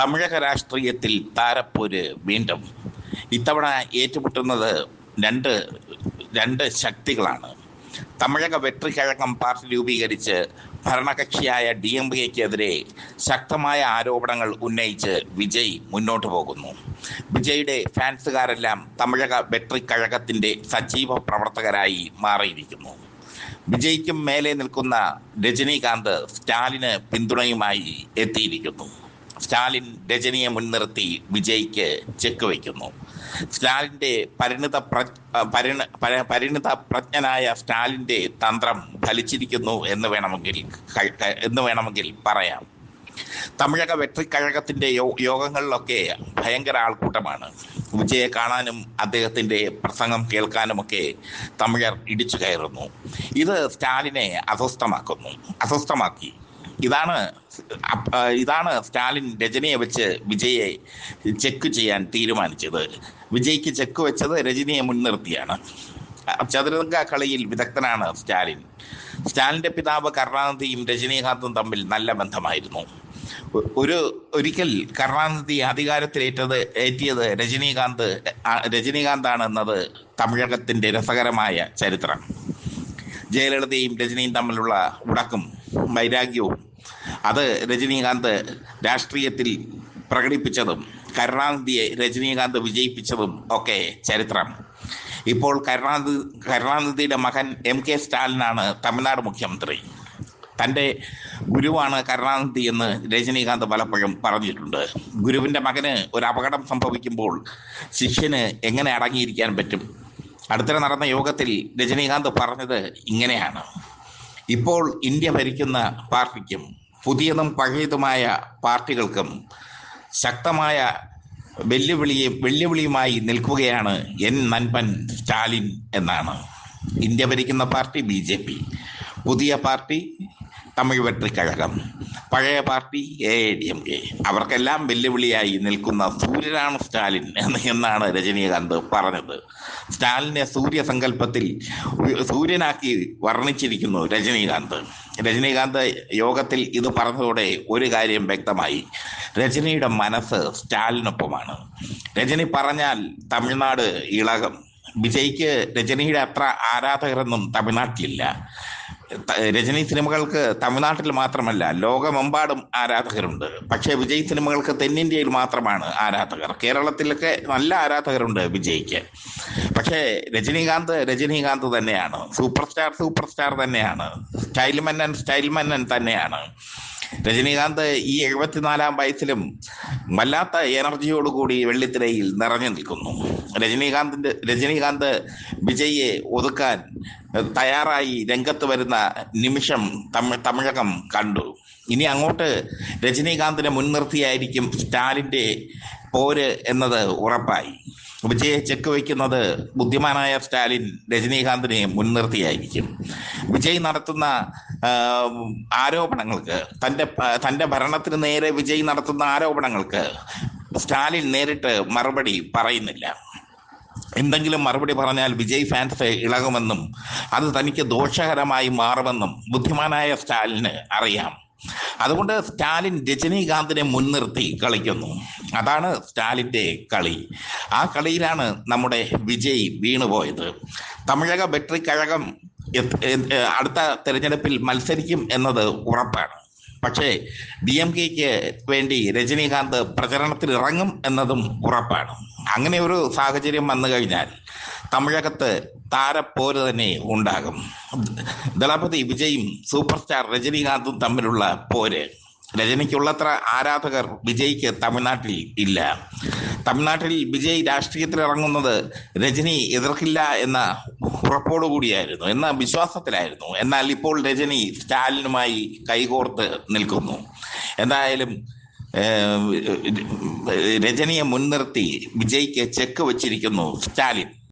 തമിഴക രാഷ്ട്രീയത്തിൽ താരപ്പോര് വീണ്ടും. ഇത്തവണ ഏറ്റുമുട്ടുന്നത് രണ്ട് രണ്ട് ശക്തികളാണ്. തമിഴക വെട്രിക്കഴകം പാർട്ടി രൂപീകരിച്ച് ഭരണകക്ഷിയായ ഡി എം കെക്കെതിരെ ശക്തമായ ആരോപണങ്ങൾ ഉന്നയിച്ച് വിജയ് മുന്നോട്ട് പോകുന്നു. വിജയുടെ ഫാൻസുകാരെല്ലാം തമിഴക വെട്രിക്കഴകത്തിന്റെ സജീവ പ്രവർത്തകരായി മാറിയിരിക്കുന്നു. വിജയ്ക്കും മേലെ നിൽക്കുന്ന രജനീകാന്ത് സ്റ്റാലിന് പിന്തുണയുമായി എത്തിയിരിക്കുന്നു. സ്റ്റാലിൻ രജനിയെ മുൻനിർത്തി വിജയ്ക്ക് ചെക്ക് വയ്ക്കുന്നു സ്റ്റാലിന്റെ പരിണിത പ്ര പരിണ പരിണിത പ്രജ്ഞനായ സ്റ്റാലിന്റെ തന്ത്രം ഫലിച്ചിരിക്കുന്നു എന്ന് വേണമെങ്കിൽ എന്ന് വേണമെങ്കിൽ പറയാം. തമിഴക വെട്രിക്കഴകത്തിന്റെ യോ- യോഗങ്ങളിലൊക്കെ ഭയങ്കര ആൾക്കൂട്ടമാണ്. വിജയെ കാണാനും അദ്ദേഹത്തിന്റെ പ്രസംഗം കേൾക്കാനുമൊക്കെ തമിഴർ ഇടിച്ചു കയറുന്നു. ഇത് സ്റ്റാലിനെ അസ്വസ്ഥമാക്കുന്നു. അസ്വസ്ഥമാക്കി. ഇതാണ് ഇതാണ് സ്റ്റാലിൻ രജനിയെ വെച്ച് വിജയെ ചെക്ക് ചെയ്യാൻ തീരുമാനിച്ചത്. വിജയ്ക്ക് ചെക്ക് വെച്ചത് രജനിയെ മുൻനിർത്തിയാണ്. ചതുരംഗ കളിയിൽ വിദഗ്ധനാണ് സ്റ്റാലിൻ. സ്റ്റാലിന്റെ പിതാവ് കരുണാനിധിയും രജനീകാന്തും തമ്മിൽ നല്ല ബന്ധമായിരുന്നു. ഒരു ഒരിക്കൽ കരുണാനിധി അധികാരത്തിലേറ്റത് ഏറ്റിയത് രജനീകാന്ത് രജനീകാന്താണ് എന്നത് തമിഴകത്തിന്റെ രസകരമായ ചരിത്രം. ജയലളിതയും രജനിയും തമ്മിലുള്ള ഉടക്കും വൈരാഗ്യവും അത് രജനീകാന്ത് രാഷ്ട്രീയത്തിൽ പ്രകടിപ്പിച്ചതും കരുണാനിധിയെ രജനീകാന്ത് വിജയിപ്പിച്ചതും ഒക്കെ ചരിത്രം. ഇപ്പോൾ കരുണാനിധി കരുണാനിധിയുടെ മകൻ എം കെ സ്റ്റാലിനാണ് തമിഴ്നാട് മുഖ്യമന്ത്രി. തന്റെ ഗുരുവാണ് കരുണാനിധി എന്ന് രജനീകാന്ത് പലപ്പോഴും പറഞ്ഞിട്ടുണ്ട്. ഗുരുവിന്റെ മകന് ഒരു അപകടം സംഭവിക്കുമ്പോൾ ശിഷ്യന് എങ്ങനെ അടങ്ങിയിരിക്കാൻ പറ്റും? അടുത്തിടെ നടന്ന യോഗത്തിൽ രജനീകാന്ത് പറഞ്ഞത് ഇങ്ങനെയാണ്. ഇപ്പോൾ ഇന്ത്യ ഭരിക്കുന്ന പാർട്ടിക്കും പുതിയതും പഴയതുമായ പാർട്ടികൾക്കും ശക്തമായ വെല്ലുവിളിയെ വെല്ലുവിളിയുമായി നിൽക്കുകയാണ് എൻ നൻപൻ സ്റ്റാലിൻ എന്നാണ്. ഇന്ത്യ ഭരിക്കുന്ന പാർട്ടി ബി പുതിയ പാർട്ടി തമിഴ് വെട്രിക്കഴകം. പഴയ party A I D M K അവർക്കെല്ലാം വെല്ലുവിളിയായി നിൽക്കുന്ന സൂര്യനാണ് സ്റ്റാലിൻ എന്ന് എന്നാണ് രജനീകാന്ത് പറഞ്ഞത്. സ്റ്റാലിനെ സൂര്യസങ്കല്പത്തിൽ സൂര്യനാക്കി വർണിച്ചിരിക്കുന്നു രജനീകാന്ത്. രജനീകാന്ത് യോഗത്തിൽ ഇത് പറഞ്ഞതോടെ ഒരു കാര്യം വ്യക്തമായി. രജനിയുടെ മനസ്സ് സ്റ്റാലിനൊപ്പമാണ്. രജനി പറഞ്ഞാൽ തമിഴ്നാട് ഇളകം. വിജയ്ക്ക് രജനിയുടെ അത്ര ആരാധകരൊന്നും തമിഴ്നാട്ടിലില്ല. രജനി സിനിമകൾക്ക് തമിഴ്നാട്ടിൽ മാത്രമല്ല ലോകമെമ്പാടും ആരാധകരുണ്ട്. പക്ഷേ വിജയ് സിനിമകൾക്ക് തെന്നിന്ത്യയിൽ മാത്രമാണ് ആരാധകർ. കേരളത്തിലൊക്കെ നല്ല ആരാധകരുണ്ട് വിജയ്ക്ക്. പക്ഷേ രജനീകാന്ത് രജനീകാന്ത് തന്നെയാണ്. സൂപ്പർ സ്റ്റാർ സൂപ്പർ സ്റ്റാർ തന്നെയാണ്. സ്റ്റൈൽ മന്നൻ സ്റ്റൈൽ മന്നൻ തന്നെയാണ്. രജനീകാന്ത് ഈ എഴുപത്തിനാലാം വയസ്സിലും വല്ലാത്ത എനർജിയോടുകൂടി വെള്ളിത്തിരയിൽ നിറഞ്ഞു നിൽക്കുന്നു. രജനീകാന്തിന്റെ രജനീകാന്ത് വിജയെ ഒതുക്കാൻ തയ്യാറായി രംഗത്ത് വരുന്ന നിമിഷം തമിഴ് തമിഴകം കണ്ടു. ഇനി അങ്ങോട്ട് രജനീകാന്തിനെ മുൻനിർത്തിയായിരിക്കും സ്റ്റാലിന്റെ പോര് എന്നത് ഉറപ്പായി. വിജയെ ചെക്ക് വയ്ക്കുന്നത് ബുദ്ധിമാനായ സ്റ്റാലിൻ രജനീകാന്തിനെ മുൻനിർത്തിയായിരിക്കും. വിജയ് നടത്തുന്ന ആരോപണങ്ങൾക്ക് തന്റെ തന്റെ ഭരണത്തിന് നേരെ വിജയ് നടത്തുന്ന ആരോപണങ്ങൾക്ക് സ്റ്റാലിൻ നേരിട്ട് മറുപടി പറയുന്നില്ല. എന്തെങ്കിലും മറുപടി പറഞ്ഞാൽ വിജയ് ഫാൻസ് ഇളകുമെന്നും അത് തനിക്ക് ദോഷകരമായി മാറുമെന്നും ബുദ്ധിമാനായ സ്റ്റാലിന് അറിയാം. അതുകൊണ്ട് സ്റ്റാലിൻ രജനീകാന്തിനെ മുൻനിർത്തി കളിക്കുന്നു. അതാണ് സ്റ്റാലിന്റെ കളി. ആ കളിയിലാണ് നമ്മുടെ വിജയ് വീണുപോയത്. തമിഴക ബെട്രി കഴകം അടുത്ത തെരഞ്ഞെടുപ്പിൽ മത്സരിക്കും എന്നത് ഉറപ്പാണ്. പക്ഷേ ഡി എം കെക്ക് വേണ്ടി രജനീകാന്ത് പ്രചരണത്തിൽ ഇറങ്ങും എന്നതും ഉറപ്പാണ്. അങ്ങനെ ഒരു സാഹചര്യം വന്നു കഴിഞ്ഞാൽ തമിഴകത്ത് താരപ്പോര് തന്നെ ഉണ്ടാകും. ദളപതി വിജയും സൂപ്പർ സ്റ്റാർ രജനീകാന്തും തമ്മിലുള്ള പോര്. രജനിക്കുള്ളത്ര ആരാധകർ വിജയ്ക്ക് തമിഴ്നാട്ടിൽ ഇല്ല. തമിഴ്നാട്ടിൽ വിജയ് രാഷ്ട്രീയത്തിൽ ഇറങ്ങുന്നത് രജനി എതിർക്കില്ല എന്ന ഉറപ്പോടുകൂടിയായിരുന്നു എന്ന വിശ്വാസത്തിലായിരുന്നു. എന്നാൽ ഇപ്പോൾ രജനി സ്റ്റാലിനുമായി കൈകോർത്ത് നിൽക്കുന്നു. എന്തായാലും രജനിയെ മുൻനിർത്തി വിജയ്ക്ക് ചെക്ക് വച്ചിരിക്കുന്നു സ്റ്റാലിൻ.